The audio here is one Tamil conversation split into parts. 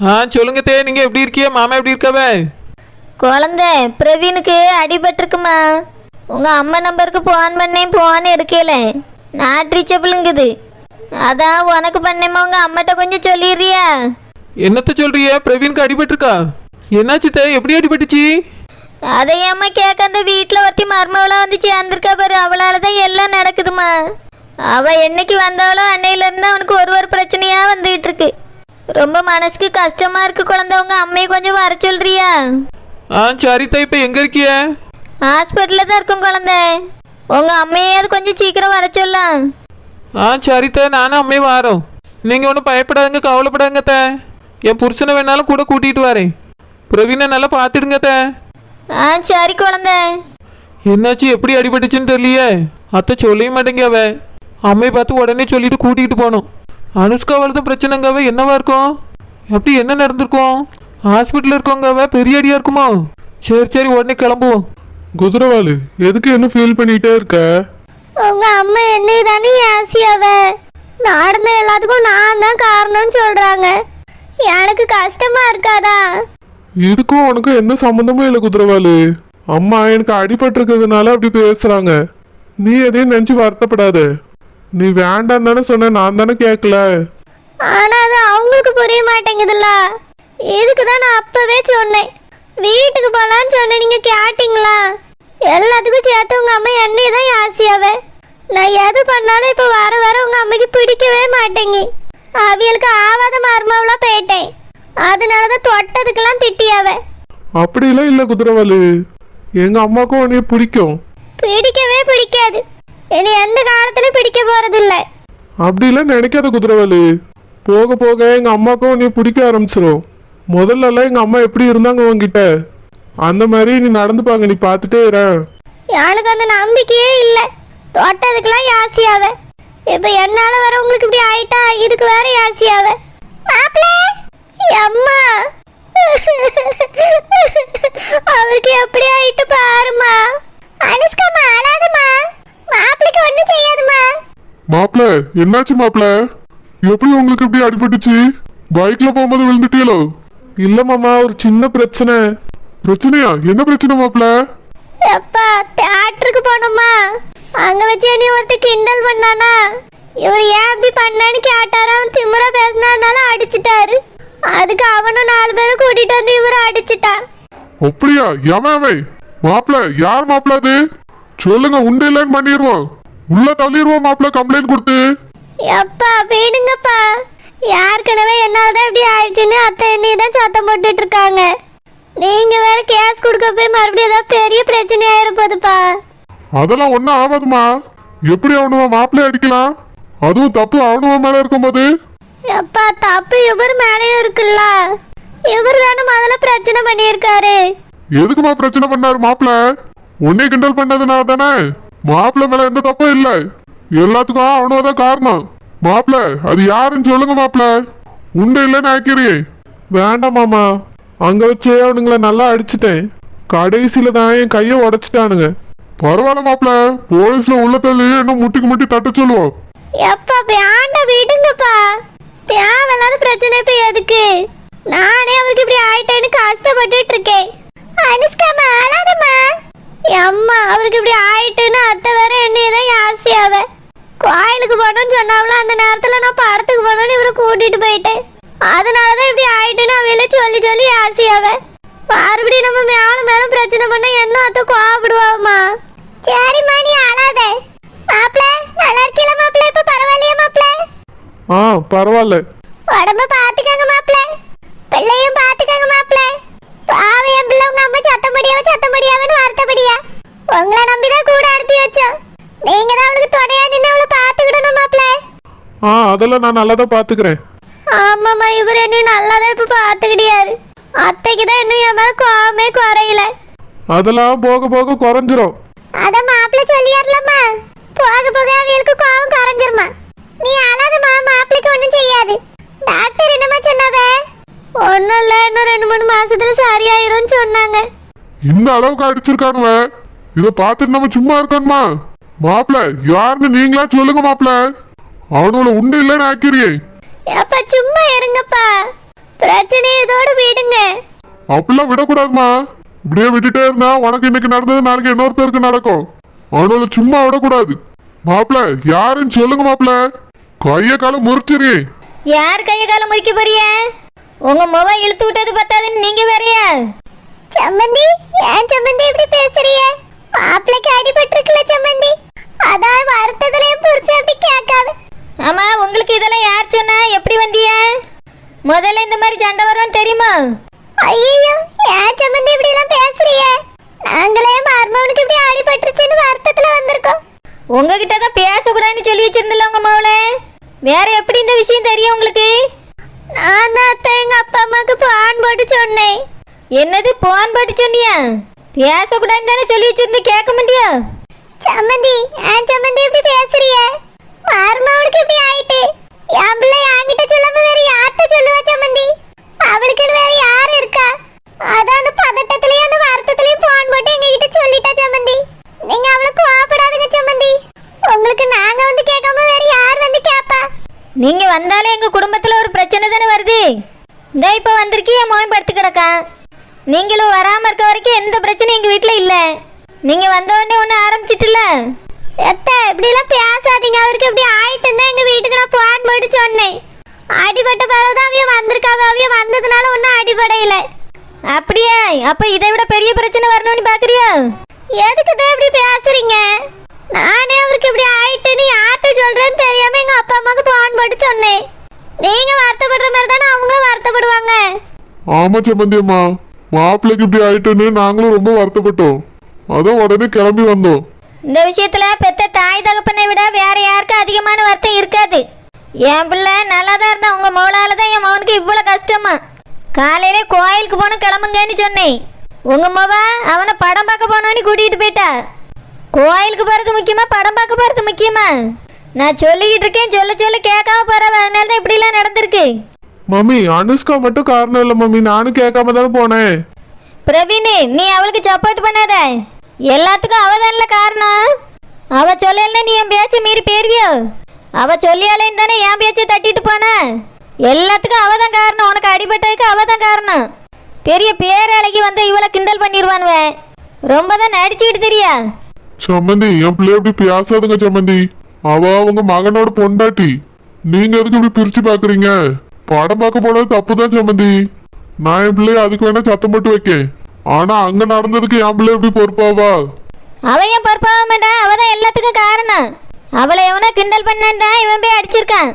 ஆ சொல்லுங்க தே நீங்க எப்படி இருக்கிய? மாமா எப்படி இருக்காவ? குழந்தை பிரவீனுக்கு அடிபட்டிருக்குமா? உங்கள் அம்மா நம்பருக்கு ஃபோன் பண்ணேன் ஃபோன் எடுக்கல. நாட் ரீச்சபிளுங்குது அதான் உனக்கு பண்ணேம்மா உங்கள் அம்மாட்ட கொஞ்சம் சொல்லிடுறியா? என்னத்த சொல்றிய? பிரவீனுக்கு அடிபட்டிருக்கா? என்னாச்சு தே எப்படி அடிபட்டுச்சு? அதை ஏம்மா கேட்க அந்த வீட்டில் ஒருத்தி மருமவளாக வந்து சேர்ந்துருக்கா பாரு அவளால தான் எல்லாம் நடக்குதுமா அவள் என்னைக்கு வந்தாலோ அன்னையிலேருந்து அவனுக்கு ஒரு ஒரு பிரச்சனையாக வந்துகிட்டு இருக்கு. ரொம்ப மனசுக்கு கஷ்டமாக இருக்கு குழந்தை. உங்கள் அம்மையை கொஞ்சம் வர சொல்றியா? ஆ சரித்தா இப்போ எங்க இருக்கிய? ஹாஸ்பிட்டலில் தான் இருக்கும் குழந்தை. உங்கள் அம்மையாவது கொஞ்சம் சீக்கிரம் வர சொல்லலாம் ஆ சரித்தா நானும் அம்மையும் வாரோம். நீங்க ஒன்றும் பயப்படாதுங்க கவலைப்படாதுங்க தே என் புருஷனை வேணாலும் கூட கூட்டிகிட்டு வரேன். பிரவீனை நல்லா பார்த்துடுங்க தே ஆ சரி குழந்தை. என்னாச்சு எப்படி அடிபட்டுச்சுன்னு தெரியலையே. அத்தை சொல்லவே மாட்டேங்க அவ. அம்மையை பார்த்து உடனே சொல்லிட்டு கூட்டிகிட்டு போகணும் அனுஷ்கா வரதும் பிரச்சனைங்க அவ என்னவா இருக்கும்? அப்படி என்ன நடந்திருக்கும்? ஹாஸ்பிட்டலில் இருக்கவங்க அவ பெரிய அடியா இருக்குமோ? சரி சரி உடனே கிளம்புவோம். குதிரவாளு எதுக்கு என்ன ஃபீல் பண்ணிட்டே இருக்க? உங்க அம்மா என்னை தானே ஆசியாவ நடந்த எல்லாத்துக்கும் நான் தான் காரணம்னு சொல்றாங்க. எனக்கு கஷ்டமா இருக்காதா? இதுக்கும் உனக்கும் எந்த சம்மந்தமும் இல்லை குதிரவாளு அம்மா எனக்கு அடிபட்டிருக்கிறதுனால அப்படி பேசுறாங்க. நீ எதையும் நினைச்சு வருத்தப்படாத. நீ வேண்டாம் தானே சொன்ன நான் தானே கேட்கல. ஆனா அது அவங்களுக்கு புரிய மாட்டேங்குதுல்ல. இதுக்கு தான் நான் அப்பவே சொன்னேன். வீட்டுக்கு போலான்னு சொன்னேன் நீங்க கேட்டீங்களா? எல்லாத்துக்கும் சேர்த்து உங்க அம்மா என்னை தான் ஆசியாவ. நான் எது பண்ணாலும் இப்போ வர வர உங்க அம்மைக்கு பிடிக்கவே மாட்டேங்கி. அவியலுக்கு ஆவாத மருமவளா போயிட்டேன். அதனால தான் தொட்டதுக்கெல்லாம் திட்டியாவ. அப்படிலாம் இல்லை குதிரவாளு எங்க அம்மாக்கும் உன்னைய பிடிக்கும். பிடிக்கவே பிடிக்காது. என்னை எந்த காலத்துலயும் பிடிக்க போறதில்ல. அப்படிலாம் நினைக்காத குதிரவாளு போக போக எங்க அம்மாக்கும் உன்னைய பிடிக்க ஆரம்பிச்சிரும். முதல்ல எல்லாம் எங்க அம்மா எப்படி இருந்தாங்க உன்கிட்ட? அந்த மாதிரி நீ நடந்துப்பாங்க நீ பார்த்துட்டே இரு. எனக்கு அந்த நம்பிக்கையே இல்லை. தொட்டதுக்கெல்லாம் யாசியாவ இப்போ என்னால வர உங்களுக்கு இப்படி ஆயிட்டா இதுக்கு வேற யாசியாவ அம்மா! அவருக்கு எப்படி ஆயிட்டு பாருமா அனுஷ்காமா அழாதம்மா மாப்பிளைக்கு ஒண்ணும் செய்யாதுமா மாப்பிள என்னாச்சு மாப்பிள? எப்படி உங்களுக்கு இப்படி அடிபட்டுச்சு? பைக்ல போகும்போது விழுந்துட்டீங்களோ? இல்ல மாமா ஒரு சின்ன பிரச்சனை. பிரச்சனையா? என்ன பிரச்சனை மாப்பிள? எப்பா தியேட்டருக்கு போனோமா அங்க வச்சு நீ ஒருத்த கிண்டல் பண்ணானா? இவர் ஏன் அப்படி பண்ணான்னு கேட்டாரு? அவன் திமிரா பேசினானால அடிச்சிட்டாரு. அதுக்கு அவனும் நாலு பேரும் கூட்டிட்டு வந்து இவரை அடிச்சிட்டான் அப்படியா? எவன் அவன்? மாப்பிள யார் மாப்பிள அது? சொல்லுங்க உண்டு இல்லைன்னு பண்ணிடுவோம். உள்ள தள்ளிடுவோம் மாப்பிள கம்ப்ளைண்ட் கொடுத்து. எப்பா போயிடுங்கப்பா யாருக்கனவே என்னால்தான் இப்படி ஆயிடுச்சுன்னு அத்தை என்னைய தான் சத்தம் போட்டுட்டு இருக்காங்க. நீங்க வேற கேஸ் கொடுக்க போய் மறுபடியும் ஏதாவது பெரிய பிரச்சனை ஆயிருப்போதுப்பா அதெல்லாம் ஒன்றும் ஆகாதுமா. எப்படி அவனுவ மாப்பிள்ளை அடிக்கலாம்? அதுவும் தப்பு அவனுவ மேல இருக்கும்போது? எப்பா தப்பு இவர் மேலேயும் இருக்குல்ல. இவர் தானே முதல்ல பிரச்சனை பண்ணியிருக்காரு. எதுக்குமா பிரச்சனை பண்ணாரு மாப்பிள்ள? உன்னை கிண்டல் பண்ணதுனால தானே? மாப்பிள்ளை மேல எந்த தப்பும் இல்லை. எல்லாத்துக்கும் அவனுவ தான் காரணம். மாப்பிள்ள அது யாருன்னு சொல்லுங்க மாப்பிள்ள. உண்டு இல்லைன்னு ஆக்கிறேன் வேண்டாம் மாமா. அங்க வச்சே அவனுங்கள நல்லா அடிச்சிட்டேன். கடைசியில தான் என் கையை உடைச்சிட்டானுங்க. பரவாயில்ல மாப்பிள்ள. போலீஸ்ல உள்ள தள்ளி இன்னும் முட்டிக்கு முட்டி தட்ட சொல்லுவோம் எப்பா வேண்ட விடுங்கப்பா. தேவையில்லாத பிரச்சனை இப்ப எதுக்கு? நானே அவருக்கு இப்படி ஆயிட்டேன்னு கஷ்டப்பட்டுட்டு இருக்கேன். அனுஷ்காமா அழாதம்மா அம்மா அவருக்கு இப்படி ஆயிட்டுன்னு அத்தை வேற என்னைய தான் ஆசையாவ. கோயிலுக்கு போகணும்னு சொன்னாவல அந்த நேரத்துல நான் படத்துக்கு போகணும்னு இவரை கூட்டிட்டு போயிட்டேன். அதனாலதான் இப்படி ஆயிட்டுன்னு அவையில சொல்லி சொல்லி ஆசையாவ. மறுபடியும் நம்ம மேல மேல பிரச்சனை பண்ண என்ன அத்தை கோவப்படுவாமா சரிம்மா நீ அழாத. மாப்பிள நல்லா இருக்கீல மாப்பிள இப்ப பரவாயில்லையா மாப்பிள ஆ பரவாயில்ல. உடம்ப பாத்துக்கங்க மாப்பிள பிள்ளையும் பாத்துக்கங்க மாப்பிள பாவம் என் பிள்ளை உங்க அம்மா சத்தம் படியாம சத்தம் படியாமன்னு வருத்தப்படியா உங்களை நம்பிதான் கூட அனுப்பி வச்சோம் நீங்க தான் அவளுக்கு துணையா நின்று அவளை பாத்துக்கிடணும் மாப்பிள ஆ அதெல்லாம் நான் நல்லா தான் பாத்துக்கிறேன் ஆமாம்மா இவர் என்னையும் நல்லா தான் இப்ப பாத்துக்கிட்டியாரு அத்தைக்கு தான் இன்னும் என் மேல கோவமே குறையல. அதெல்லாம் போக போக குறைஞ்சிரும். அத மாப்பிள்ள சொல்லியார்லம்மா. போக போக அவங்களுக்கு கோவம் குறைஞ்சிருமா. நீ அழாதம்மா மாப்பிளைக்கு ஒன்றும் செய்யாது. டாக்டர் என்னம்மா சொன்னாவே? ஒன்றும் இல்லை இன்னும் ரெண்டு மூணு மாசத்துல சரியாயிரும்னு சொன்னாங்க. இந்த அளவுக்கு அடிச்சிருக்கானுவ. இத பார்த்துட்டு நம்ம சும்மா இருக்கணுமா? மாப்பிள யாருன்னு நீங்களா சொல்லுங்க மாப்பிள அவனோட உண்டு இல்லைன்னு ஆக்கிரியே அப்பா சும்மா இருங்கப்பா. பிரச்சனை இதோட விடுங்க அப்படிலாம் விடக்கூடாதுமா. இப்படியே விட்டுட்டே இருந்தா உனக்கு இன்னைக்கு நடந்தது நாளைக்கு இன்னொருத்தருக்கு நடக்கும். அவனோட சும்மா விடக்கூடாது. மாப்பிள்ள யாருன்னு சொல்லுங்க மாப்பிள்ள கைய காலம் முறிச்சிரு. யார் கைய கால முறிக்க போறிய? உங்க முக இழுத்து விட்டது பத்தாதுன்னு நீங்க வேறயா? சம்மந்தி ஏன் சம்மந்தி இப்படி பேசுறிய? மாப்பிளைக்கு அடிபட்டிருக்குல சம்மந்தி அதான் வருத்தத்துலயும் புரிச்சு அப்படி கேட்காது. ஆமா உங்களுக்கு இதெல்லாம் யார் சொன்னா? எப்படி வந்திய? முதல்ல இந்த மாதிரி சண்டை வரும்னு தெரியுமா? ஐயோ ஏன் சம்மந்தி இப்படி எல்லாம் பேசுறிய நாங்களே மர்மவனுக்கு இப்படி அடிபட்டுருச்சுன்னு வருத்தத்துல வந்திருக்கோம். உங்ககிட்ட தான் பேசக்கூடாதுன்னு சொல்லி வச்சிருந்தல உங்க மவளை? வேற எப்படி இந்த விஷயம் தெரியும் உங்களுக்கு? நான் தான் அத்தை எங்க அப்பா அம்மாக்கு பான் போட்டு சொன்னேன். என்னது பான் போட்டு சொன்னியா? பேசக்கூடாதுன்னு தானே சொல்லி வச்சிருந்து கேட்க முடியா சம்மந்தி ஏன் சம்மந்தி இப்படி பேசுறிய மர்மவனுக்கு இப்படி ஆயிட்டு என் பிள்ளை என்கிட்ட சொல்லாம வேற யார்கிட்ட சொல்லுவா சம்மந்தி அவளுக்கு வேற யார் இருக்கா அதான் அந்த பதட்டத்திலயும் அந்த வருத்தத்திலயும் போன் போட்டு எங்க கிட்ட சொல்லிட்டா சம்மந்தி நீங்க அவளை கோவப்படாதுங்க சம்மந்தி உங்களுக்கு நாங்க வந்து கேட்காம வேற யார் வந்து கேப்பா நீங்க வந்தாலே எங்க குடும்பத்துல ஒரு பிரச்சனை தானே வருது இந்த இப்ப பட்டு கிடக்கான் நீங்களும் வராமல் இருக்க வரைக்கும் எந்த பிரச்சனையும் எங்கள் வீட்டில் இல்லை. நீங்கள் வந்த உடனே ஒண்ணு ஆரம்பிச்சிட்டுல. எத்த இப்படிலாம் பேசாதீங்க. அவருக்கு இப்படி ஆயிட்டுன்னா எங்கள் வீட்டுக்கு நான் போன் போயிட்டு சொன்னேன். அடிபட்ட பிறகுதான் அவிய வந்திருக்காவ அவிய வந்ததுனால ஒன்றும் அடிபடையில அப்படியா அப்போ இதை விட பெரிய பிரச்சனை வரணும்னு பார்க்குறியா எதுக்கு தான் இப்படி பேசுறீங்க நானே அவருக்கு இப்படி ஆயிட்டுன்னு யார்கிட்ட சொல்றேன்னு தெரியாம எங்க அப்பா அம்மாக்கு போன் போட்டு சொன்னேன் நீங்க வருத்தப்படுற மாதிரி தானே அவங்களும் வருத்தப்படுவாங்க ஆமா சம்மந்தி மாப்பிள்ளைக்கு இப்படி ஆயிட்டுன்னு நாங்களும் ரொம்ப வருத்தப்பட்டோம். அதான் உடனே கிளம்பி வந்தோம். இந்த விஷயத்துல பெத்த தாய் தகப்பனை விட வேற யாருக்கும் அதிகமான வருத்தம் இருக்காது. என் பிள்ளை நல்லா தான் இருந்தா உங்க மோளால தான் என் மகனுக்கு இவ்வளவு கஷ்டமா? காலையில கோயிலுக்கு போன கிளம்புங்கன்னு சொன்னேன். உங்க மவ அவனை படம் பார்க்க போனோன்னு கூட்டிகிட்டு போயிட்டா. கோயிலுக்கு போறது முக்கியமா படம் பார்க்க போறது முக்கியமா? நான் சொல்லிக்கிட்டு இருக்கேன் சொல்ல சொல்ல கேட்காம போறவ அதனால தான் இப்படிலாம் நடந்திருக்கு. மம்மி அனுஷ்கா மட்டும் காரணம் இல்லை மம்மி. நானும் கேட்காம தானே போனேன். பிரவீன் நீ அவளுக்கு சப்போர்ட் பண்ணாத. எல்லாத்துக்கும் அவ தானே காரணம். அவ சொல்லல நீ என் பேச்ச மீறி போயிருவியோ? அவ சொல்லியாலேன்னு தானே என் பேச்சை தட்டிட்டு போன. எல்லாத்துக்கும் அவ தான் காரணம். உனக்கு அடிபட்டதுக்கு அவ தான் காரணம். பெரிய பேரழகி வந்து இவளை கிண்டல் பண்ணிடுவானுவ ரொம்ப தான் நடிச்சுக்கிட்டு தெரியா? சம்மந்தி என் பிள்ளை இப்படி பேசாதுங்க சம்மந்தி. அவ உங்க மகனோட பொண்டாட்டி. நீங்க எதுக்கு இப்படி பிரிச்சு பாக்குறீங்க? படம் பார்க்க போனது தப்பு தான் சம்மந்தி நான் என் பிள்ளைய அதுக்கு வேணா சத்தம் போட்டு வைக்கேன். ஆனா அங்க நடந்ததுக்கு என் பிள்ளை எப்படி பொறுப்பாவா? அவ ஏன் பொறுப்பாக மாட்டா? அவ தான் எல்லாத்துக்கும் காரணம். அவளை எவனோ கிண்டல் பண்ணான் தான் இவன் போய் அடிச்சிருக்கான்.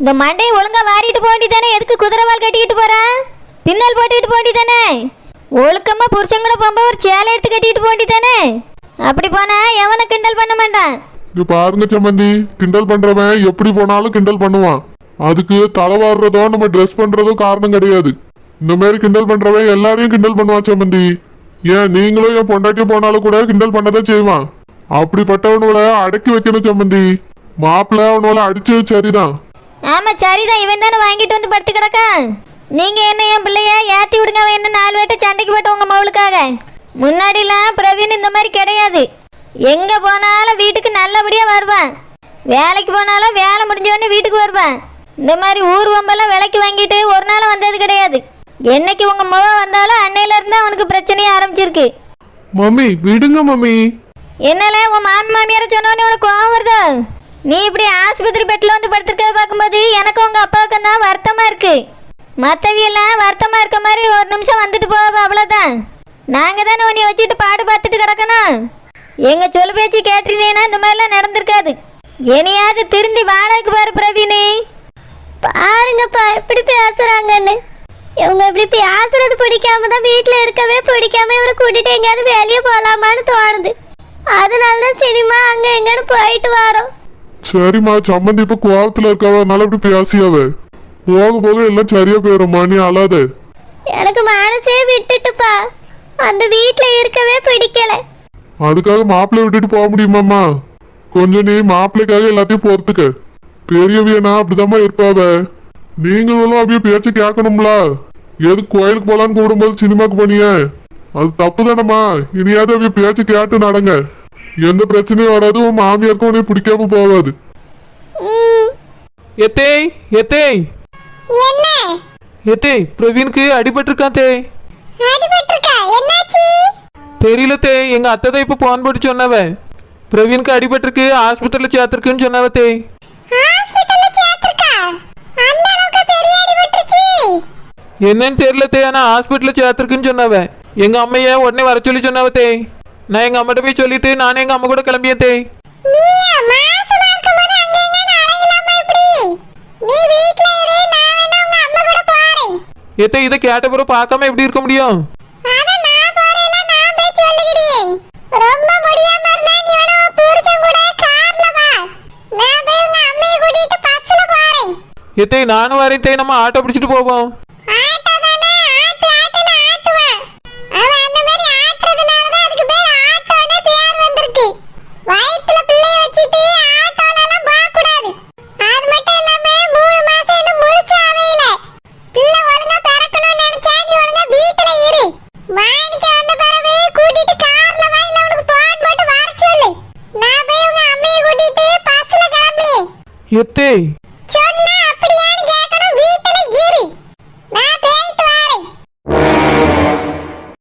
இந்த மண்டையை ஒழுங்கா வாரிட்டு போண்டி தானே எதுக்கு குதிரைவால் கட்டிக்கிட்டு போறான் பின்னல் போட்டுக்கிட்டு போண்டி தானே ஒழுக்கமா புருஷன் கூட போகும்போது ஒரு சேலை எடுத்து கட்டிக்கிட்டு போண்டி தானே அப்படி போனா எவனை கிண்டல் பண்ண மாட்டான். இங்க பாருங்க சம்மந்தி கிண்டல் பண்றவன் எப்படி போனாலும் கிண்டல் பண்ணுவான். அதுக்கு தலைவாடுறதோ நம்ம ட்ரெஸ் பண்றதோ காரணம் கிடையாது. இந்த மாதிரி கிண்டல் பண்றவன் எல்லாரையும் கிண்டல் பண்ணுவான் சம்மந்தி ஏன் நீங்களும் என் பொண்டாட்டி போனாலும் கூட கிண்டல் பண்ணதான் செய்வான். அப்படிப்பட்டவனுகளை அடக்கி வைக்கணும் சம்மந்தி மாப்பிள்ள அவனோட அடிச்சது சரிதான். ஆமா சரிதான். இவன் தானே வாங்கிட்டு வந்து படுத்து கிடக்கான். நீங்க என்ன என் பிள்ளைய ஏத்தி விடுங்க. அவன் என்ன நாலு வேட்டை சண்டைக்கு போட்டு உங்க மவளுக்காக முன்னாடிலாம் பிரவீன் இந்த மாதிரி கிடையாது. எங்க போனாலும் வீட்டுக்கு நல்லபடியா வருவான். வேலைக்கு போனாலும் வேலை முடிஞ்ச உடனே வீட்டுக்கு வருவான். இந்த மாதிரி ஊர் வம்பெல்லாம் விலைக்கு வாங்கிட்டு ஒரு நாள் வந்தது கிடையாது. என்னைக்கு உங்க மவ வந்தாலும் அன்னையில இருந்து அவனுக்கு பிரச்சனையே ஆரம்பிச்சிருக்கு. மம்மி விடுங்க மம்மி. என்னால உன் மாமி மாமியார சொன்னோன்னே உனக்கு கோவம் வருதா? நீ இப்படி ஆஸ்பத்திரி பெட்டில் வந்து படுத்திருக்கத பார்க்கும்போது எனக்கு உங்க அப்பாவுக்கு தான் வருத்தமா இருக்கு. மற்றவியெல்லாம் வருத்தமா இருக்க மாதிரி ஒரு நிமிஷம் வந்துட்டு போவ அவ்வளோதான் நாங்க தானே உன்னை வச்சுட்டு பாடு பார்த்துட்டு கிடக்கணும். எங்க சொல் பேச்சு கேட்டிருந்தீங்கன்னா இந்த மாதிரிலாம் நடந்திருக்காது. இனியாவது திருந்தி வாழக்கு பாரு பிரவீனி. பாருங்கப்பா எப்படி பேசுறாங்கன்னு இவங்க இப்படி பேசுறது பிடிக்காம தான் வீட்டில் இருக்கவே பிடிக்காம இவரை கூட்டிட்டு எங்கேயாவது வெளியே போகலாமான்னு தோணுது. அதனால தான் சினிமா அங்கே எங்கன்னு போயிட்டு வரோம். சரிம்மா சம்மந்தி இப்ப கோவத்துல இருக்கவ அதனால இப்படி பேசியாவ போக போக எல்லாம் சரியா போயிரும்மா நீ அழாத. எனக்கு மனசே விட்டுட்டுப்பா. அந்த வீட்டில் இருக்கவே பிடிக்கல. அதுக்காக மாப்பிள்ளை விட்டுட்டு போக முடியுமாம்மா? கொஞ்சம் நீ மாப்பிள்ளைக்காக எல்லாத்தையும் பொறுத்துக்க. பெரியவியனா அப்படிதாம்மா இருப்பாவ? நீங்களும் அப்படியே பேச்சு கேட்கணும்ல. எதுக்கு கோயிலுக்கு போலான்னு கூடும்போது சினிமாக்கு போனீங்க? அது தப்பு தானம்மா இனியாவது அப்படியே பேச்சு கேட்டு நடங்க. எந்த பிரச்சனையும் வராது உன் மாமியாருக்கும் உன்னை பிடிக்காம போகாது. எத்தேய் என்ன? ஏத்தே பிரவீனுக்கு அடிபட்டிருக்கான் தே. தெரியல தே. எங்க அத்தை தான் இப்போ போன் போட்டு சொன்னவ. பிரவீனுக்கு அடிபட்டிருக்கு ஆஸ்பத்திரியில் சேர்த்துருக்குன்னு சொன்னவ தே. ஹாஸ்பிடல்ல சேர்த்திருக்கா? அந்த அளவுக்கு பெரிய அடிபட்டுருச்சு என்னன்னு தெரியல தே ஆனால் ஹாஸ்பிட்டலில் சேர்த்துருக்குன்னு சொன்னவ. எங்க அம்மைய உடனே வர சொல்லி சொன்னவ தே. நான் எங்க அம்மாட்ட போய் சொல்லிட்டு நானே எங்க அம்மா கூட கிளம்பியேன் தே. நீயா? மாசமா இருக்கும்போது அங்க எங்க அலையலாமா எப்படி? நீ வீட்ல இரு நான் வேணா உங்க அம்மா கூட போறேன். ஏத்தே இதை கேட்ட பிறகு பார்க்காம எப்படி இருக்க முடியும்? அத நான் போறேல நான் போய் சொல்லிக்கிறேன் ரொம்ப முடியாம இருந்தா நீ வேணா உன் புருஷன் கூட கார்ல வா நான் போய் உங்க அம்மையை கூட்டிட்டு பஸ்ல ஏத்தே நானும் வரேன் நம்ம ஆட்டோ பிடிச்சிட்டு போவோம். எத்தே